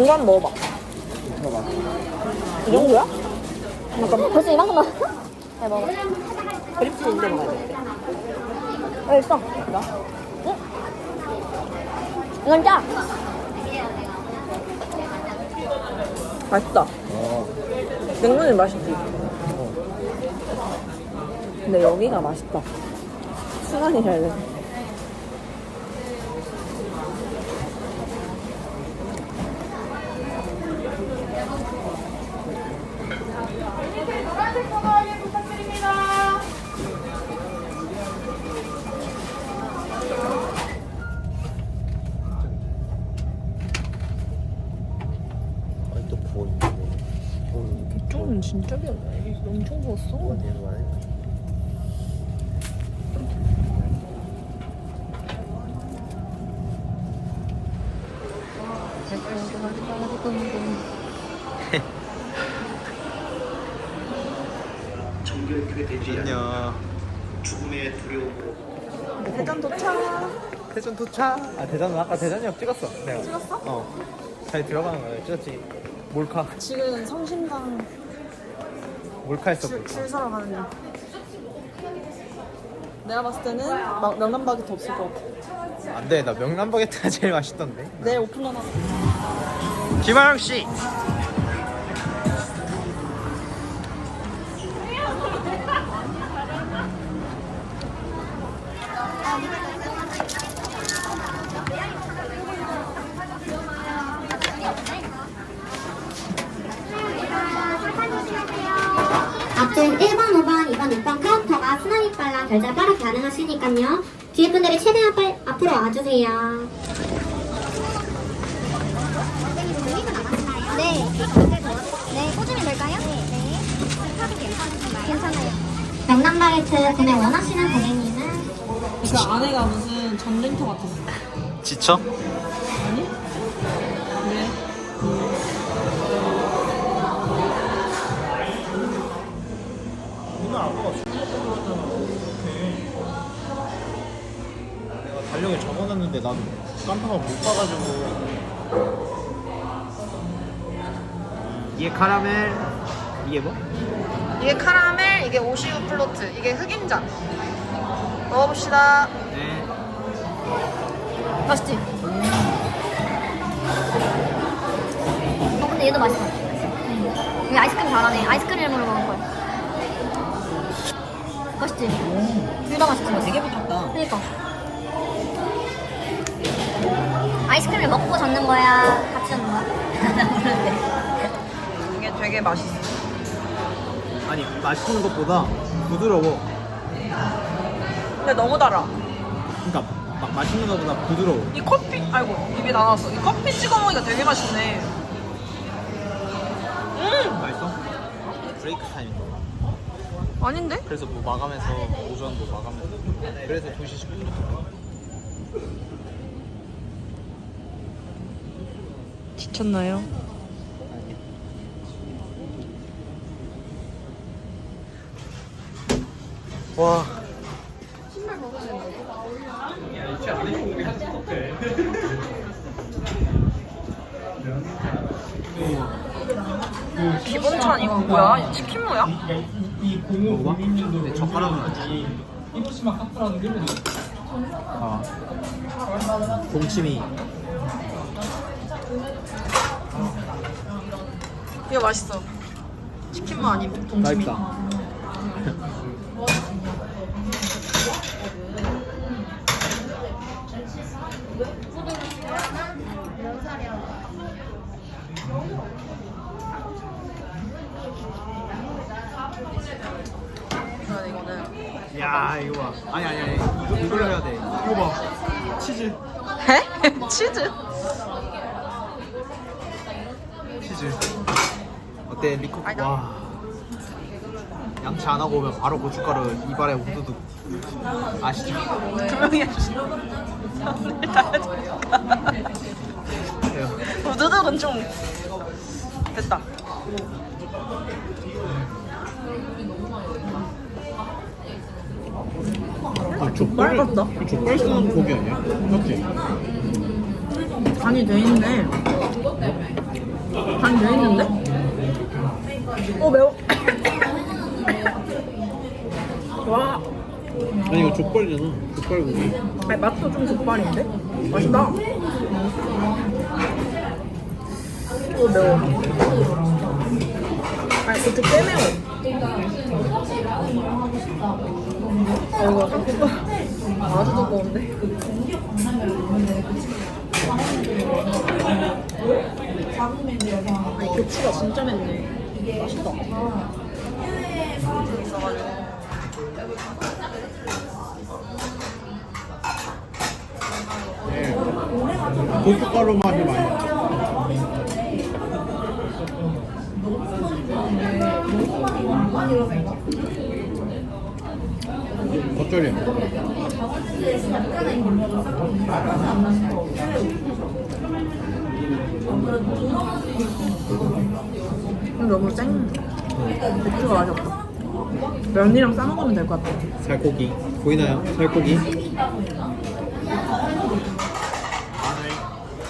이거 한번 먹어봐. 이 정도야? 잠깐만 벌써 이만큼 나왔어? 잘 먹어 그립치즈인데 먹어야 돼. 여기 있어 응? 이건 짜 맛있다. 냉면이 맛있지. 근데 여기가 맛있다. 순환이 잘 돼. 진짜 미안해. 엄청 되지. 죽음의 두려움으로 대전 도착. 대전 도착. 아 대전은 아까 대전역 찍었어. 내가. 찍었어? 어. 잘 들어가는 거야. 찍었지. 몰카. 지금 성심당 몰카 했어. 줄, 몰카. 줄 서러 가는 중. 내가 봤을 때는 막 명란 바게트 없을 것 같아. 안 돼. 나 명란 바게트가 제일 맛있던데. 내일 오픈 하나. 김하영 씨. 결제 빠르게 가능하시니까요. 뒤에 분들이 최대한 빨, 앞으로 와주세요. 네 네, 꽂으면 될까요? 네 괜찮아요 명란 바게트 구매 원하시는 고객님은 그 안에가 무슨 전쟁터 같았어. 지쳐? 달력에 적어놨는데 나도 깜빡을 못 봐가지고. 이게 카라멜. 이게 뭐? 이게 카라멜, 이게 오시우 플로트, 이게 흑임자. 먹어봅시다. 네. 맛있지? 어 근데 얘도 맛있어 이게 아이스크림 잘하네 아이스크림으로 먹을 거야 맛있지? 둘 다 맛있지? 되게 부럽다. 그니까 아이스크림을 먹고 젓는 거야? 같이 젓는 거야? 모르는데 이게 되게 맛있어. 아니 맛있는 것보다 부드러워. 근데 너무 달아. 그러니까 막 맛있는 것보다 부드러워. 이 커피, 아이고, 입에 나왔어. 이 커피 찍어 먹으니까 되게 맛있네. 음! 맛있어? 브레이크 타임인 거. 아닌데? 그래서 뭐 마감해서 오전 뭐 마감해서 그래서 2시 10분 지쳤나요? 와 기본찬 이거 뭐야? 치킨 뭐야? 먹어봐 근데 젓가락은 안 줘. 아 동치미 이거 맛있어. 치킨만 아니면 동치미. 맛있다 이거는. 야 이거 봐 아니 아니 아니 이거, 이걸 해야 돼 이거 봐 치즈 해? 치즈? 치즈 어때 리코. 와 양치 안 하고 오면 바로 고춧가루 이발에 우두둑 아시죠? 두 명이 하시는 오늘 다 해줄까? 그래요. 이건 좀 됐다. 아, 족발 맑았다. 족발 쓰는 고기 아니야? 맞지? 간이 돼 있네. 간돼 있는데? 어 매워. 와, 아니 이거 족발이잖아 족발 고기 아니, 맛도 좀 족발인데? 맛있다. 어 매워. 아니 고추 꽤 매워. 아 이거 아주 두꺼운데? 아니 고추가 진짜 맵네. 맛있다. 네. 고춧가루 맛이 많이 나 겉절이 너무 생. 고추가 맛이 없다. 면이랑 싸 먹으면 될 것 같아. 살코기 보이나요? 살코기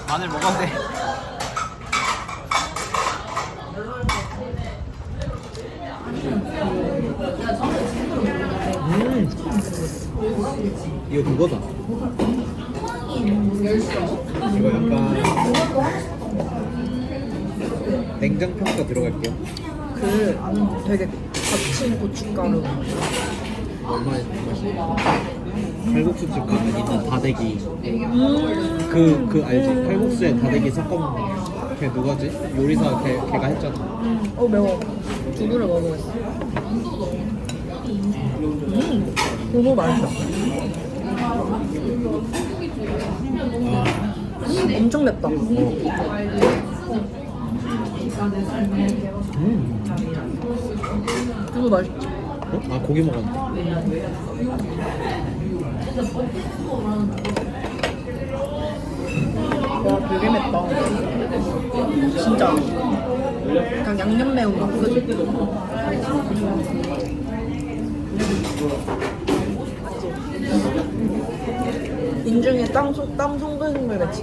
마늘 마늘 돼 음. 이거 그거다 이거 약간 냉장 평가 들어갈게요 그 되게 거친 고춧가루. 칼국수집 가면 있는 다대기 그, 그 알지? 칼국수에 다대기 섞어먹는 거. 걔 누가지? 요리사 걔, 걔가 했잖아. 어 매워. 두부를 먹어보겠어. 음, 두부 맛있다. 음, 엄청 맵다. 음. 두부 맛있지. 어? 아, 고기 먹었네. 와 되게 맵다. 진짜. 그냥 양념 매운 거 그지? 인중에 땀, 송- 땀 송글송글 맺히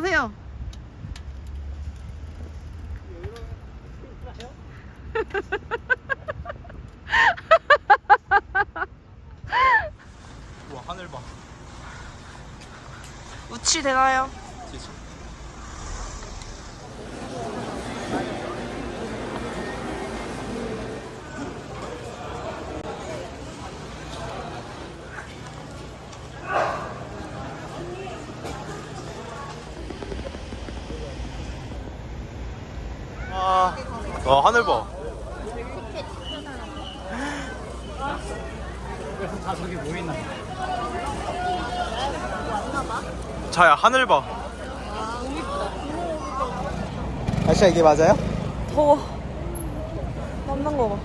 가세요. 우와, 하늘 봐. 우치 되나요? 아, 와, 하늘 봐. 다 저기 보이나? 자야, 하늘 봐. 아시아 이게 맞아요? 더워. 땀난 거 봐.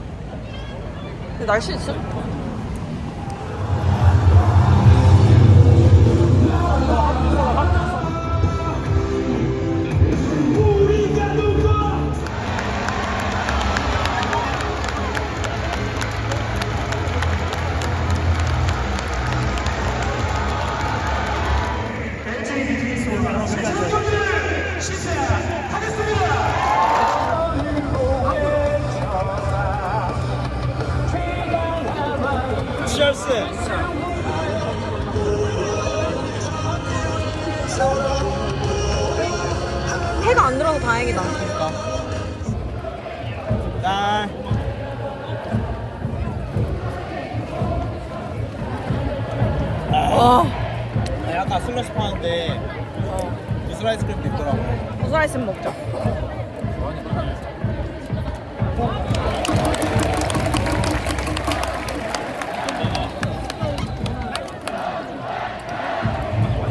근데 날씨 있음? 다행이다. 그러니까. 짠. 와, 아, 약간 슬러시 파는데 미술 아이스크림도 있더라고. 고소라이스 먹자.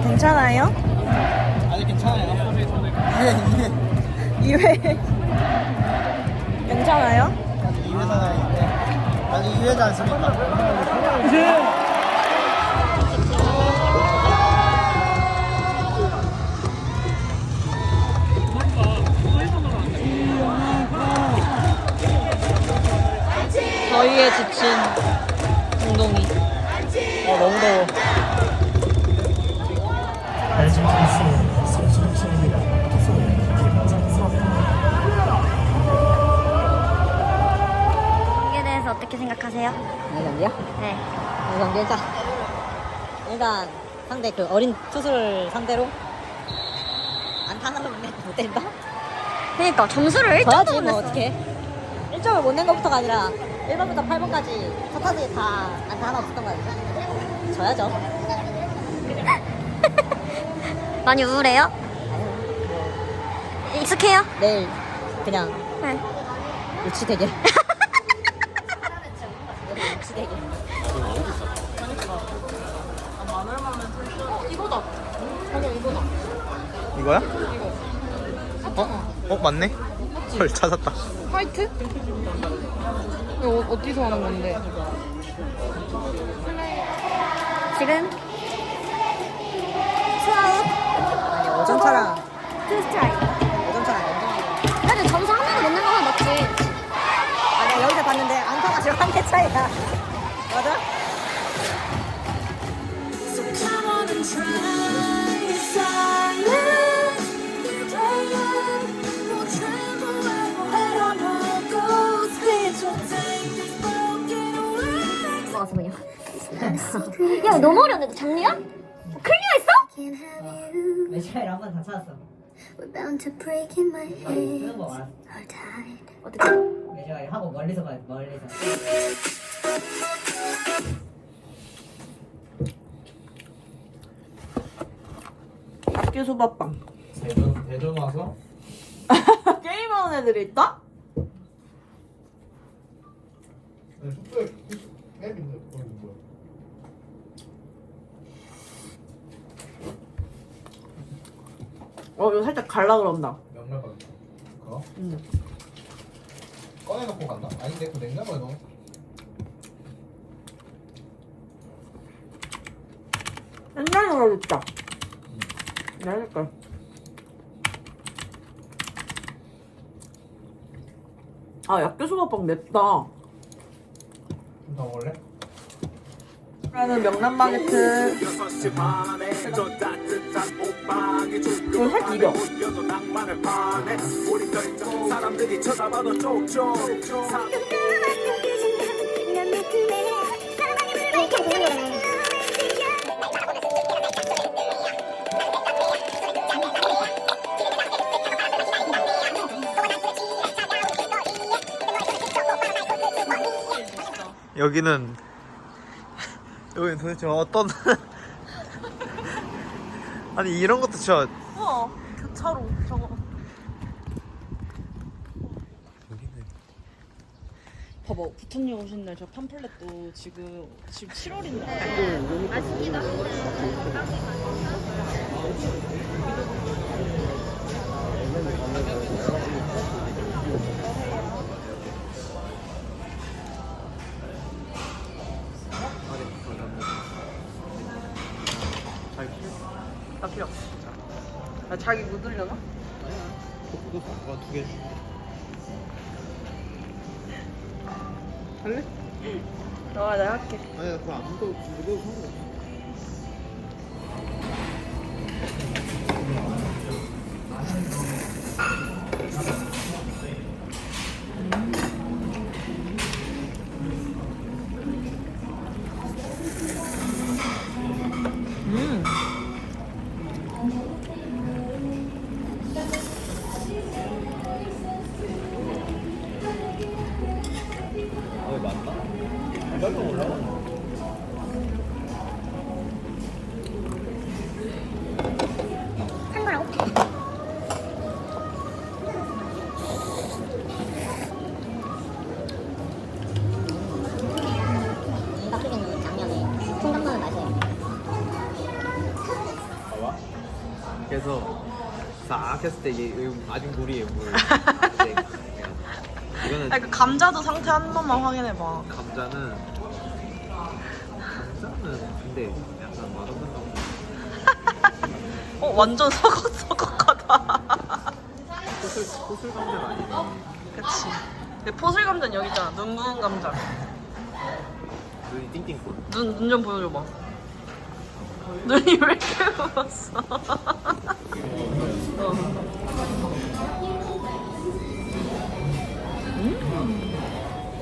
괜찮아요? 아니 괜찮아요. 2회. 괜찮아요? 이 회사인데 아니 이 회사 안 쓰니까. 더위에 지친 운동이. 아 너무 더워. 이에 대해서 어떻게 생각하세요? 이 경기요? 네. 이 경기 일단 일단 상대 그 어린 투수를 상대로 안타 하나로 못 때린다? 그러니까 점수를 1점도 져야지 못뭐 냈어. 어떻게 1점을 못 낸 것부터가 아니라 1번부터 8번까지 첫 타석에 다 안타 하나 없었던 거 아니죠? 져야죠 많이 우울해요? 익숙해요? 내일 그냥 네. 유치 대결 유치 대결 이거야? 어? 어 맞네. 헐 찾았다. 화이트? 이거 어디서 하는 건데? 지금 투아웃 아니 오점차랑 투 스트라이크. 오점차랑 연장 그래도 점수 하나도 못낸 거만 맞지. 아 내가 여기서 봤는데 안타가 지금 한개 차이야 야 너무 어려운데 너 장르야? 클리어했어? 매시가일 한번 다 찾았어 We're bound to break in my head. 쓰는 거 알아 Are tied. 어떻게? 매시가일 하고 멀리서 봐 멀리서 학교 소밥빵. 대전 대전 와서 게임하는 애들이 있다? 숙소에 앱인데 그건 뭐야? 어, 이거 살짝 갈라 그런다. 명랑 받았다. 그거? 응. 꺼내놓고 갔나? 아닌데 그 냉장고에 넣어. 옛날에. 내가 해줄게. 아, 약교소밥빵 맵다. 좀더 먹을래? 라는 명란 바게트. 이거 살짝 익어. 여기는 여기는 도대체 어떤 아니 이런 것도 진짜 우와, 교차로 저거. 봐봐, 부탄님 오신 날 저 팜플렛도 지금 지금 7월인데. 나 자기 묻으려나? 그거 두개 할래? 너가 내가 할게. 아니 그거 안 묻어 묻어도 상관없어 싹 했을 때 이게 아직 물이에요 물. 이거는 아니 그 감자도 상태 한 번만 확인해봐. 감자는 감자는 근데 약간 맛없는 거. 어 완전 서걱서걱하다. 포슬 포슬 감자가 아니네. 그치. 근데 포슬 감자는 여기 있잖아. 눈 부은 감자. 눈이 띵띵. 눈눈 좀 보여줘봐. 눈이 왜 이렇게 부었어? 어.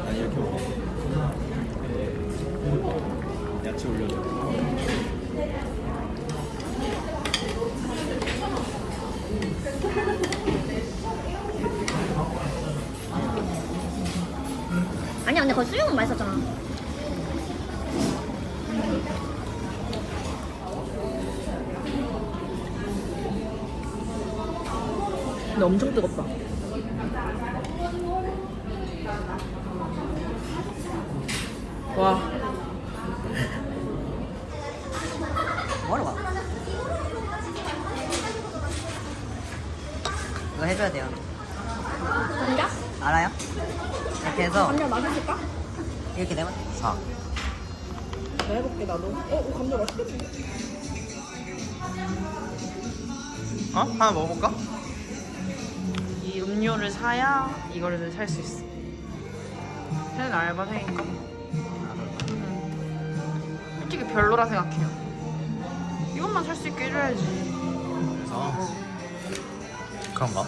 난 이렇게 먹어. 야채 올려줘. 아니야 근데 거기 수육은 맛있었잖아. 근데 엄청 뜨겁다. 와. 뭐하러 가? 이거 해줘야 돼요. 감자? 알아요? 이렇게 해서 감자 맛있을까? 이렇게 되면 4. 나 해볼게 나도. 어 감자 맛있겠네. 어? 하나 먹어볼까? 이 음료를 사야 이거를 살 수 있어. 쟤는 알바생이니까. 응. 솔직히 별로라 생각해요. 이것만 살 수 있게 해줘야지. 그래서 그런가?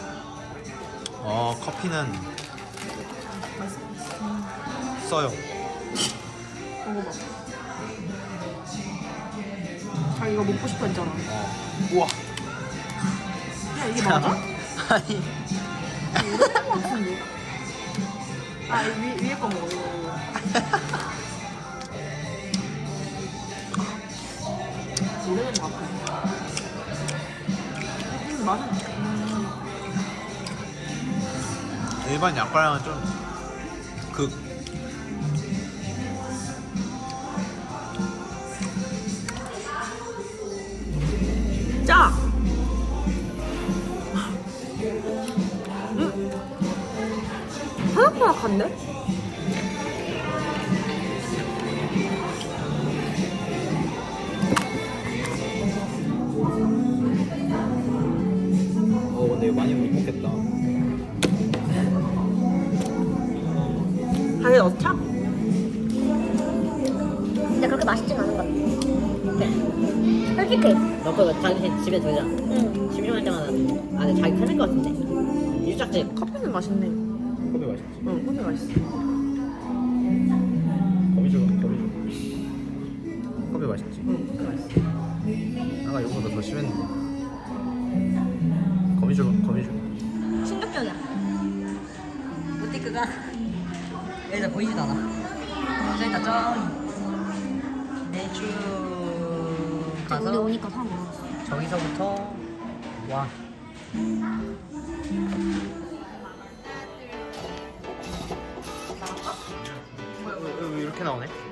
어 커피는 써요. 먹어봐. 아 이거 먹고 싶어 했잖아. 어. 우와. 야 이게 맞아? 아니 이거 거 같은데. 아 위, 위에 거 먹어. 음, 일반 약과랑은 좀 그 어 근데 이거 많이 못 먹겠다. 다시 넣자. 근데 그렇게 맛있진 않은 것 같아. 솔직히. 너 그거 자기 집에 두자. 응. 심심할 때마다 안에 자기 편할 것 같은데. 일작집. 커피는 맛있네. 맛있지. 응, 커피 맛있어. 거미 줘, 거미 줘. 커피 맛있지. 응, 커피 맛있어. 아까 이거보다 더 심했는데. 거미 줘, 거미 줘. 충격적이야. 부티크가 여기서 보이지도 않아. 저기 있다, 저. 내주 우리 가서 오니까 사람 많았어. 저기서부터 와. なおね。